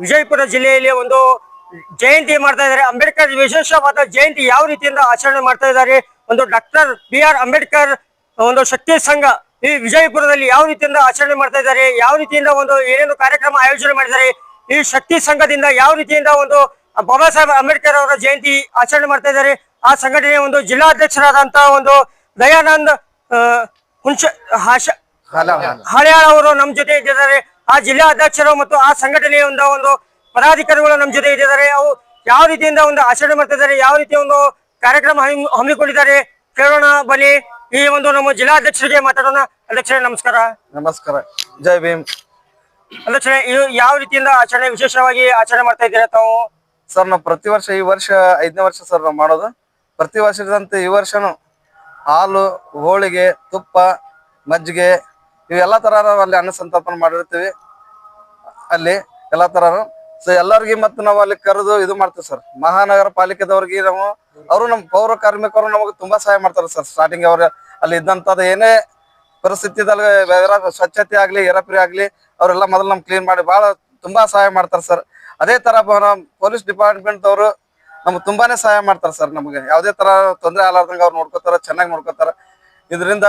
ವಿಜಯಪುರ ಜಿಲ್ಲೆಯಲ್ಲಿ ಒಂದು ಜಯಂತಿ ಮಾಡ್ತಾ ಇದ್ದಾರೆ. ಅಂಬೇಡ್ಕರ್ ವಿಶೇಷವಾದ ಜಯಂತಿ ಯಾವ ರೀತಿಯಿಂದ ಆಚರಣೆ ಮಾಡ್ತಾ ಇದ್ದಾರೆ? ಒಂದು ಡಾಕ್ಟರ್ ಬಿ ಆರ್ ಅಂಬೇಡ್ಕರ್ ಒಂದು ಶಕ್ತಿ ಸಂಘ ಈ ವಿಜಯಪುರದಲ್ಲಿ ಯಾವ ರೀತಿಯಿಂದ ಆಚರಣೆ ಮಾಡ್ತಾ ಇದ್ದಾರೆ? ಯಾವ ರೀತಿಯಿಂದ ಒಂದು ಏನೇನು ಕಾರ್ಯಕ್ರಮ ಆಯೋಜನೆ ಮಾಡಿದ್ದಾರೆ? ಈ ಶಕ್ತಿ ಸಂಘದಿಂದ ಯಾವ ರೀತಿಯಿಂದ ಒಂದು ಬಾಬಾ ಸಾಹೇಬ್ ಅಂಬೇಡ್ಕರ್ ಅವರ ಜಯಂತಿ ಆಚರಣೆ ಮಾಡ್ತಾ ಇದ್ದಾರೆ? ಆ ಸಂಘಟನೆಯ ಒಂದು ಜಿಲ್ಲಾಧ್ಯಕ್ಷರಾದಂತಹ ಒಂದು ದಯಾನಂದ್ ಹುಂಚ ಹಾಶ ಹಳೆಯಾಳ ಅವರು ನಮ್ಮ ಜೊತೆ ಇದ್ದಾರೆ. ಆ ಜಿಲ್ಲಾ ಅಧ್ಯಕ್ಷರು ಮತ್ತು ಆ ಸಂಘಟನೆಯ ಒಂದು ಒಂದು ಪದಾಧಿಕಾರಿಗಳು ನಮ್ಮ ಜೊತೆ ಇದ್ದಾರೆ. ಅವು ಯಾವ ರೀತಿಯಿಂದ ಒಂದು ಆಚರಣೆ ಮಾಡ್ತಿದ್ದಾರೆ ಯಾವ ರೀತಿಯ ಒಂದು ಕಾರ್ಯಕ್ರಮ ಹಮ್ಮಿ- ಹಮ್ಮಿಕೊಂಡಿದ್ದಾರೆ ಕೇಳೋಣ ಬನ್ನಿ. ಈ ಒಂದು ನಮ್ಮ ಜಿಲ್ಲಾಧ್ಯಕ್ಷರಿಗೆ ಮಾತಾಡೋಣ. ಅಧ್ಯಕ್ಷರೇ ನಮಸ್ಕಾರ. ನಮಸ್ಕಾರ. ಜೈ ಭೀಮ್. ಅಧ್ಯಕ್ಷರೇ ಯಾವ ರೀತಿಯಿಂದ ಆಚರಣೆ ವಿಶೇಷವಾಗಿ ಆಚರಣೆ ಮಾಡ್ತಾ ಇದ್ದೀರಾ ತಾವು? ಸರ್ ನಾವು ಪ್ರತಿ ವರ್ಷ ಈ ವರ್ಷ ಐದನೇ ವರ್ಷ ಸರ್ ನಾವು ಮಾಡೋದು. ಪ್ರತಿ ವರ್ಷದಂತೆ ಈ ವರ್ಷನು ಹಾಲು ಹೋಳಿಗೆ ತುಪ್ಪ ಮಜ್ಜಿಗೆ ಇವೆಲ್ಲ ತರ ಅಲ್ಲಿ ಅನ್ನ ಸಂತರ್ಪಣೆ ಮಾಡಿರ್ತೀವಿ. ಅಲ್ಲಿ ಎಲ್ಲಾ ತರ ಸೊ ಎಲ್ಲರಿಗೆ ಮತ್ತು ನಾವು ಅಲ್ಲಿ ಕರೆದು ಇದು ಮಾಡ್ತೀವಿ ಸರ್ ಮಹಾನಗರ ಪಾಲಿಕೆದವ್ರಿಗೆ ನಾವು, ಅವರು ನಮ್ಮ ಪೌರ ಕಾರ್ಮಿಕರು ನಮಗೆ ತುಂಬಾ ಸಹಾಯ ಮಾಡ್ತಾರೆ ಸರ್ ಸ್ಟಾರ್ಟಿಂಗ್ ಅವ್ರ ಅಲ್ಲಿ ಇದ್ದಂಥದ್ದು ಏನೇ ಪರಿಸ್ಥಿತಿದಲ್ಲಿ ಸ್ವಚ್ಛತೆ ಆಗ್ಲಿ ಎರಪ್ರಿ ಆಗ್ಲಿ, ಅವರೆಲ್ಲ ಮೊದಲು ನಮ್ ಕ್ಲೀನ್ ಮಾಡಿ ಬಹಳ ತುಂಬಾ ಸಹಾಯ ಮಾಡ್ತಾರೆ ಸರ್ ಅದೇ ತರ ಪೊಲೀಸ್ ಡಿಪಾರ್ಟ್ಮೆಂಟ್ ಅವರು ನಮ್ಗೆ ತುಂಬಾನೇ ಸಹಾಯ ಮಾಡ್ತಾರೆ ಸರ್ ನಮಗೆ. ಯಾವುದೇ ತರ ತೊಂದರೆ ಆಗಲಾರ್ದಂಗೆ ಅವ್ರು ನೋಡ್ಕೋತಾರ, ಚೆನ್ನಾಗಿ ನೋಡ್ಕೋತಾರ. ಇದರಿಂದ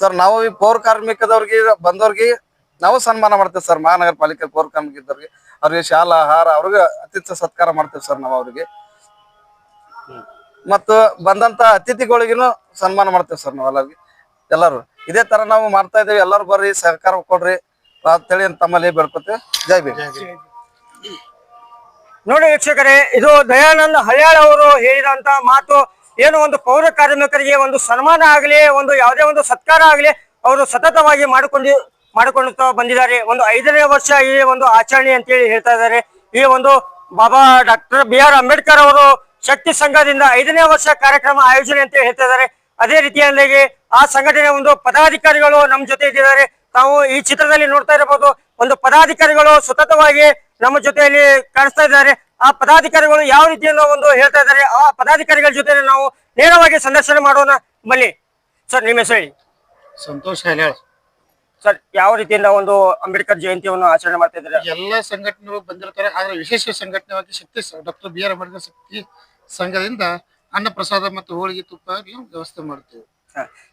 ಸರ್ ನಾವು ಈ ಪೌರ ಕಾರ್ಮಿಕದವ್ರಿಗೆ ಬಂದವ್ರಿಗೆ ನಾವು ಸನ್ಮಾನ ಮಾಡ್ತೇವೆ ಸರ್ ಮಹಾನಗರ ಪಾಲಿಕೆ ಪೌರ ಕಾರ್ಮಿಕದವ್ರಿಗೆ, ಅವ್ರಿಗೆ ಶಾಲಾ ಆಹಾರ ಅವ್ರಿಗೆ ಅತಿಥ್ಯ ಸತ್ಕಾರ ಮಾಡ್ತೇವೆ ಸರ್ ನಾವು ಅವ್ರಿಗೆ. ಮತ್ತು ಬಂದಂತ ಅತಿಥಿಗಳಿಗೂ ಸನ್ಮಾನ ಮಾಡ್ತೇವೆ ಸರ್ ನಾವು ಎಲ್ಲರಿಗೆ. ಎಲ್ಲರೂ. ಇದೇ ತರ ನಾವು ಮಾಡ್ತಾ ಇದ್ದೇವೆ. ಎಲ್ಲರೂ ಬರ್ರಿ, ಸಹಕಾರ ಕೊಡ್ರಿ. ಅಂತೇಳಿ ತಮ್ಮಲ್ಲಿ ಬೇಡ್ಕೊತೇವೆ. ಜೈ ಭೀಮ್. ನೋಡಿ ವೀಕ್ಷಕರೇ, ಇದು ದಯಾನಂದ ಹಳ್ಯಾಳ್ ಅವರು ಹೇಳಿದಂತ ಮಾತು ಏನು ಒಂದು ಪೌರ ಕಾರ್ಮಿಕರಿಗೆ ಒಂದು ಸನ್ಮಾನ ಆಗಲಿ, ಒಂದು ಯಾವುದೇ ಒಂದು ಸತ್ಕಾರ ಆಗಲಿ, ಅವರು ಸತತವಾಗಿ ಮಾಡಿಕೊಂಡು, ಮಾಡಿಕೊಳ್ಳುತ್ತಾ ಬಂದಿದ್ದಾರೆ. ಒಂದು ಐದನೇ ವರ್ಷ ಈ ಒಂದು ಆಚರಣೆ ಅಂತೇಳಿ ಹೇಳ್ತಾ ಇದ್ದಾರೆ. ಈ ಒಂದು Baba doctor B R Ambedkar ಅವರು ಶಕ್ತಿ ಸಂಘದಿಂದ ಐದನೇ ವರ್ಷ ಕಾರ್ಯಕ್ರಮ ಆಯೋಜನೆ ಅಂತ ಹೇಳ್ತಾ ಇದ್ದಾರೆ. ಅದೇ ರೀತಿಯಲ್ಲಿ ಆ ಸಂಘಟನೆ ಒಂದು ಪದಾಧಿಕಾರಿಗಳು ನಮ್ಮ ಜೊತೆ ಇದ್ದಿದ್ದಾರೆ. ತಾವು ಈ ಚಿತ್ರದಲ್ಲಿ ನೋಡ್ತಾ ಇರಬಹುದು, ಒಂದು ಪದಾಧಿಕಾರಿಗಳು ಸತತವಾಗಿ ನಮ್ಮ ಜೊತೆಯಲ್ಲಿ ಕಾಣಿಸ್ತಾ ಇದ್ದಾರೆ. ಆ ಪದಾಧಿಕಾರಿಗಳು ಯಾವ ರೀತಿಯಿಂದ ಒಂದು ಹೇಳ್ತಾ ಇದ್ದಾರೆ ಆ ಪದಾಧಿಕಾರಿಗಳ ಜೊತೆ ನಾವು ನೇರವಾಗಿ ಸಂದರ್ಶನ ಮಾಡೋಣ. ಬನ್ನಿ. ಸರ್ ನಿಮ್ಮ ಹೆಸರು ಹೇಳಿ. ಸಂತೋಷ್ ಸರ್ ಯಾವ ರೀತಿಯಿಂದ ಒಂದು ಅಂಬೇಡ್ಕರ್ ಜಯಂತಿಯನ್ನು ಆಚರಣೆ ಮಾಡ್ತಾ ಇದ್ದಾರೆ? ಎಲ್ಲ ಸಂಘಟನೆಗಳು ಬಂದಿರ್ತಾರೆ ಆದ್ರೆ ವಿಶೇಷ ಸಂಘಟನೆವಾಗಿ Shakti doctor B R Ambedkar Shakti ಸಂಘದಿಂದ ಅನ್ನ ಪ್ರಸಾದ ಮತ್ತು ಹೋಳಿಗೆ ತುಪ್ಪ ವ್ಯವಸ್ಥೆ ಮಾಡ್ತೀವಿ.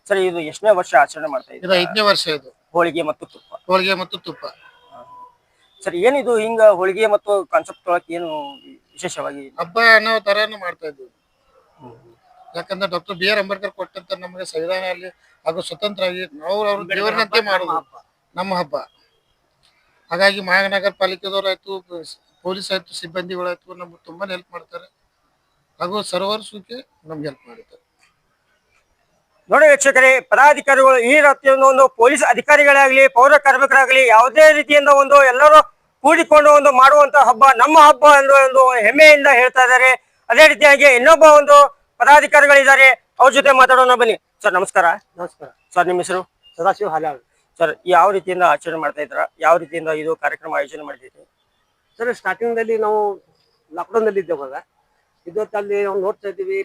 ಸರ್ ಇದು ಎಷ್ಟನೇ ವರ್ಷ ಆಚರಣೆ ಮಾಡ್ತಾ ಇದು ಇದ್ದಾರೆ ಐದನೇ ವರ್ಷ ಇದು. ಹೋಳಿಗೆ ಮತ್ತು ತುಪ್ಪ. ಹೋಳಿಗೆ ಮತ್ತು ತುಪ್ಪ. ಸರ್ ಏನಿದು ಹಿಂಗ ಹೋಳಿಗೆ ಮತ್ತು ಕಾನ್ಸೆಪ್ಟ್ ಒಳಗೆ ಏನು ವಿಶೇಷವಾಗಿ? ಹಬ್ಬ ಅನ್ನೋ ತರಾನು ಮಾಡ್ತಾ ಇದ್ವಿ. ಯಾಕಂದ್ರೆ ಡಾಕ್ಟರ್ ಬಿ ಆರ್ ಅಂಬೇಡ್ಕರ್ ಕೊಟ್ಟಂತ ನಮಗೆ ಸಂವಿಧಾನ ಅಲ್ಲಿ ಹಾಗೂ ಸ್ವತಂತ್ರ ಆಗಿ ನಾವು ಅವ್ರ ದೇವರಿನಂತೆ ಮಾಡೋದು. ನಮ್ಮ ಹಬ್ಬ. ಹಾಗಾಗಿ ಮಹಾನಗರ ಪಾಲಿಕೆದವ್ರು ಆಯ್ತು ಪೊಲೀಸ್ ಆಯ್ತು ಸಿಬ್ಬಂದಿಗಳಾಯ್ತು ನಮ್ಗೆ ತುಂಬಾ ಹೆಲ್ಪ್ ಮಾಡ್ತಾರೆ. ಹಾಗೂ ಸರ್ವರ್ ಸುಖಿ ನಮ್ಗೆ ಹೆಲ್ಪ್ ಮಾಡ್ತಾರೆ ನೋಡಿ ವೀಕ್ಷಕರೇ ಪದಾಧಿಕಾರಿಗಳು ಈ ರೀತಿಯಿಂದ ಒಂದು ಪೊಲೀಸ್ ಅಧಿಕಾರಿಗಳಾಗ್ಲಿ ಪೌರ ಕಾರ್ಮಿಕರಾಗ್ಲಿ ಯಾವುದೇ ರೀತಿಯಿಂದ ಒಂದು ಎಲ್ಲರೂ ಕೂಡಿಕೊಂಡು ಒಂದು ಮಾಡುವಂತ ಹಬ್ಬ ನಮ್ಮ ಹಬ್ಬ ಎಂದು ಒಂದು ಹೆಮ್ಮೆಯಿಂದ ಹೇಳ್ತಾ ಇದ್ದಾರೆ. ಅದೇ ರೀತಿಯಾಗಿ ಇನ್ನೊಬ್ಬ ಒಂದು ಪದಾಧಿಕಾರಿಗಳಿದ್ದಾರೆ. ಅವ್ರ ಜೊತೆ ಮಾತಾಡೋಣ ಬನ್ನಿ. ಸರ್ ನಮಸ್ಕಾರ. ನಮಸ್ಕಾರ. ಸರ್ ನಿಮ್ಮ ಹೆಸರು? ಸದಾಶಿವ ಹಾಲಾಳ್. ಸರ್ ಯಾವ ರೀತಿಯಿಂದ ಆಚರಣೆ ಮಾಡ್ತಾ ಇದ್ರ ಯಾವ ರೀತಿಯಿಂದ ಇದು ಕಾರ್ಯಕ್ರಮ ಆಯೋಜನೆ ಮಾಡ್ತಿದ್ರು ಸರ್ ಸ್ಟಾರ್ಟಿಂಗ್ ದಲ್ಲಿ ನಾವು ಲಾಕ್ಡೌನ್ನಲ್ಲಿ ಇದ್ದೇವಾಗ ಇವತ್ತಲ್ಲಿ ನಾವು ನೋಡ್ತಾ ಇದ್ದೀವಿ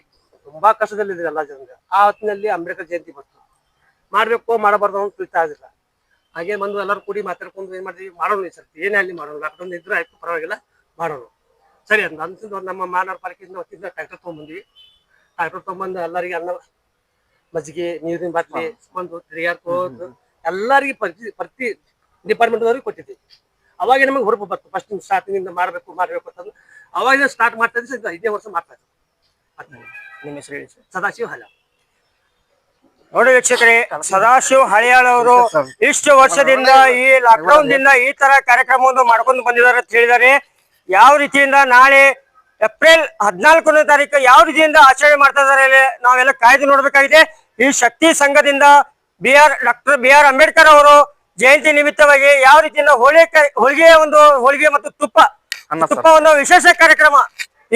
ತುಂಬಾ ಕಷ್ಟದಲ್ಲಿದ್ದೀವಿ ಎಲ್ಲ ಜನ ಆ ಹೊತ್ತಿನಲ್ಲಿ ಅಂಬೇಡ್ಕರ್ ಜಯಂತಿ ಬಂತು. ಮಾಡ್ಬೇಕು ಮಾಡಬಾರ್ದು ಅಂತ ತಿಳಿತಾ ಇದಿಲ್ಲ ಹಾಗೆ ಬಂದು ಎಲ್ಲರೂ ಕೂಡಿ ಮಾತಾಡ್ಕೊಂಡು ಏನ್ ಮಾಡಿದ್ವಿ? ಮಾಡೋಣ ಸರ್ ಸರ್ತಿ. ಏನೇ ಅಲ್ಲಿ ಮಾಡೋಣ. ಲಾಕ್ಡೌನ್ ಇದ್ರೆ ಆಯ್ತು ಪರವಾಗಿಲ್ಲ ಮಾಡೋಣ. ಸರಿ ಅಂತ ಅನ್ಸಿದ್ದು ನಮ್ಮ ಪಾರ್ಕಿಂಗ್ ಪಾಲಿಕೆಯಿಂದ ಹೊತ್ತಿದ್ದ ಟ್ರ್ಯಾಕ್ಟರ್ ತೊಗೊಂಡ್ಬಂದ್ವಿ. ಟ್ರ್ಯಾಕ್ಟರ್ ತೊಗೊಂಬಂದು ಎಲ್ಲರಿಗೆ ಅನ್ನ ಮಜ್ಜಿಗೆ ನೀರಿನ ಬಾಟ್ಲಿ ಬಂದು ತಿರುಗಾಡ್ಕೊಂಡು ಎಲ್ಲರಿಗೆ ಪ್ರತಿ ಪ್ರತಿ ಡಿಪಾರ್ಟ್ಮೆಂಟ್ ಅವ್ರಿಗೆ ಕೊಟ್ಟಿದ್ವಿ. ಅವಾಗ ನಮಗೆ ಹುರುಪು ಬರ್ತು ಫಸ್ಟ್ ಸ್ಟಾರ್ಟಿಂಗ್ ಇಂದ ಮಾಡಬೇಕು ಮಾಡಬೇಕು ಅಂತಂದ್ರೆ ಅವಾಗ ಸ್ಟಾರ್ಟ್ ಮಾಡ್ತಾ ಐದನೇ ವರ್ಷ ಮಾಡ್ತಾ ಇದ್ದೀವಿ ನಿಮ್ಮ ಹೆಸರು ಹೇಳಿ ಸದಾಶಿವ ಹಲ. ನೋಡಿ ವೀಕ್ಷಕರೇ ಸದಾಶಿವ ಹಳಿಯಾಳವರು ಇಷ್ಟು ವರ್ಷದಿಂದ ಈ ಲಾಕ್ಡೌನ್ ದಿಂದ ಈ ತರ ಕಾರ್ಯಕ್ರಮವನ್ನು ಮಾಡ್ಕೊಂಡು ಬಂದಿದ್ದಾರೆ ಅಂತ ಹೇಳಿದ್ದಾರೆ. ಯಾವ ರೀತಿಯಿಂದ ನಾಳೆ ಏಪ್ರಿಲ್ ಹದಿನಾಲ್ಕನೇ ತಾರೀಕು ಯಾವ ರೀತಿಯಿಂದ ಆಚರಣೆ ಮಾಡ್ತಾ ಇದ್ದಾರೆ ನಾವೆಲ್ಲ ಕಾಯ್ದು ನೋಡ್ಬೇಕಾಗಿದೆ. ಈ ಶಕ್ತಿ ಸಂಘದಿಂದ B R doctor B R Ambedkar ಅವರು ಜಯಂತಿ ನಿಮಿತ್ತವಾಗಿ ಯಾವ ರೀತಿಯಿಂದ ಹೋಳಿ ಹೋಳಿಗೆಯ ಒಂದು ಹೋಳಿಗೆ ಮತ್ತು ತುಪ್ಪ ಅನ್ನ ತುಪ್ಪ ಒಂದು ವಿಶೇಷ ಕಾರ್ಯಕ್ರಮ.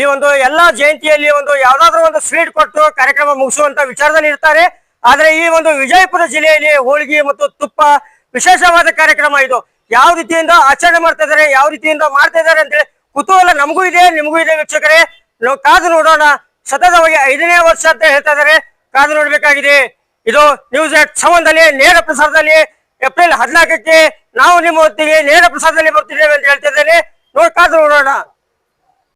ಈ ಒಂದು ಎಲ್ಲಾ ಜಯಂತಿಯಲ್ಲಿ ಒಂದು ಯಾವ್ದಾದ್ರು ಒಂದು ಸ್ವೀಟ್ ಕೊಟ್ಟು ಕಾರ್ಯಕ್ರಮ ಮುಗಿಸುವಂತ ವಿಚಾರದಲ್ಲಿ ಇರ್ತಾರೆ. ಆದ್ರೆ ಈ ಒಂದು ವಿಜಯಪುರ ಜಿಲ್ಲೆಯಲ್ಲಿ ಹೋಳಿಗೆ ಮತ್ತು ತುಪ್ಪ ವಿಶೇಷವಾದ ಕಾರ್ಯಕ್ರಮ ಇದು. ಯಾವ ರೀತಿಯಿಂದ ಆಚರಣೆ ಮಾಡ್ತಾ ಇದ್ದಾರೆ, ಯಾವ ರೀತಿಯಿಂದ ಮಾಡ್ತಾ ಇದಾರೆ ಅಂತೇಳಿ ಕುತೂಹಲ ನಮಗೂ ಇದೆ, ನಿಮಗೂ ಇದೆ ವೀಕ್ಷಕರೇ. ನಾವು ಕಾದು ನೋಡೋಣ, ಸತತವಾಗಿ ಐದನೇ ವರ್ಷ ಅಂತ ಹೇಳ್ತಾ ಇದ್ದಾರೆ. ಕಾದು ನೋಡ್ಬೇಕಾಗಿದೆ. ಇದು ನ್ಯೂಸ್ ಎಟ್ ಸಂಬಂಧದಲ್ಲಿ ನೇರ ಪ್ರಸಾರದಲ್ಲಿ, ಏಪ್ರಿಲ್ ಹದಿನಾಲ್ಕಕ್ಕೆ ನಾವು ನಿಮ್ಮ ಹೊತ್ತಿಗೆ ನೇರ ಪ್ರಸಾರದಲ್ಲಿ ಬರ್ತಿದ್ದೇವೆ ಅಂತ ಹೇಳ್ತಿದ್ದೇನೆ ನೋಡಿ, ಕಾದು ನೋಡೋಣ.